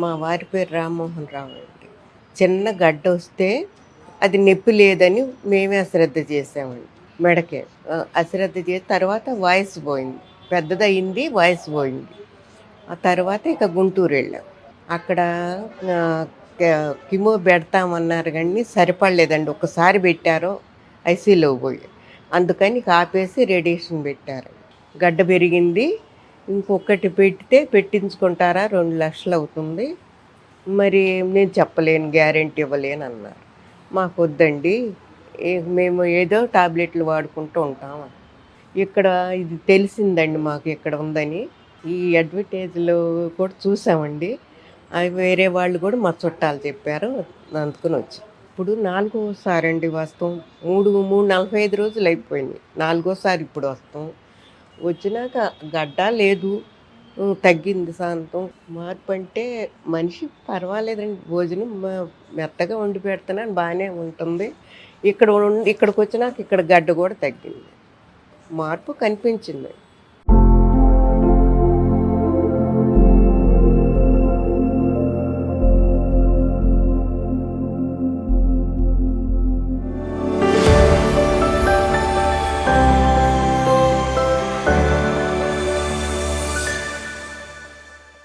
మా వారి పేరు రామ్మోహన్ రావు అండి. చిన్న గడ్డ వస్తే అది నొప్పి లేదని మేమే అశ్రద్ధ చేసామండి మెడకే. అశ్రద్ధ చేసి తర్వాత వాయిస్ పోయింది. పెద్దదయింది వాయిస్ పోయింది. ఆ తర్వాత ఇక గుంటూరు వెళ్ళాం. అక్కడ కిమో పెడతామన్నారు కానీ సరిపడలేదండి. ఒకసారి పెట్టారు ఐసీలో పోయి. అందుకని కాపేసి ఆపేసి రేడియేషన్ పెట్టారు. గడ్డ పెరిగింది ఇంకొకటి పెడితే పెట్టించుకుంటారా? రెండు లక్షలు అవుతుంది. మరి నేను చెప్పలేను గ్యారెంటీ ఇవ్వలేను అన్నారు. మాకు వద్దండి. మేము ఏదో టాబ్లెట్లు వాడుకుంటూ ఉంటాము. ఇక్కడ ఇది తెలిసిందండి మాకు ఇక్కడ ఉందని. ఈ అడ్వర్టైజ్లో కూడా చూసామండి. అవి వేరే వాళ్ళు కూడా మా చుట్టాలు చెప్పారు. అందుకుని వచ్చి. ఇప్పుడు నాలుగోసారి అండి వస్తాం. మూడు మూడు నలభై ఐదు రోజులు అయిపోయింది. నాలుగోసారి ఇప్పుడు వస్తాం. వచ్చినాక గడ్డ లేదు. తగ్గింది శాంతం మార్పు అంటే మనిషి పర్వాలేదండి. భోజనం మెత్తగా వండి పెడుతున్నాను బాగానే ఉంటుంది. ఇక్కడ ఇక్కడికి వచ్చినాక ఇక్కడ గడ్డ కూడా తగ్గింది. మార్పు కనిపించింది.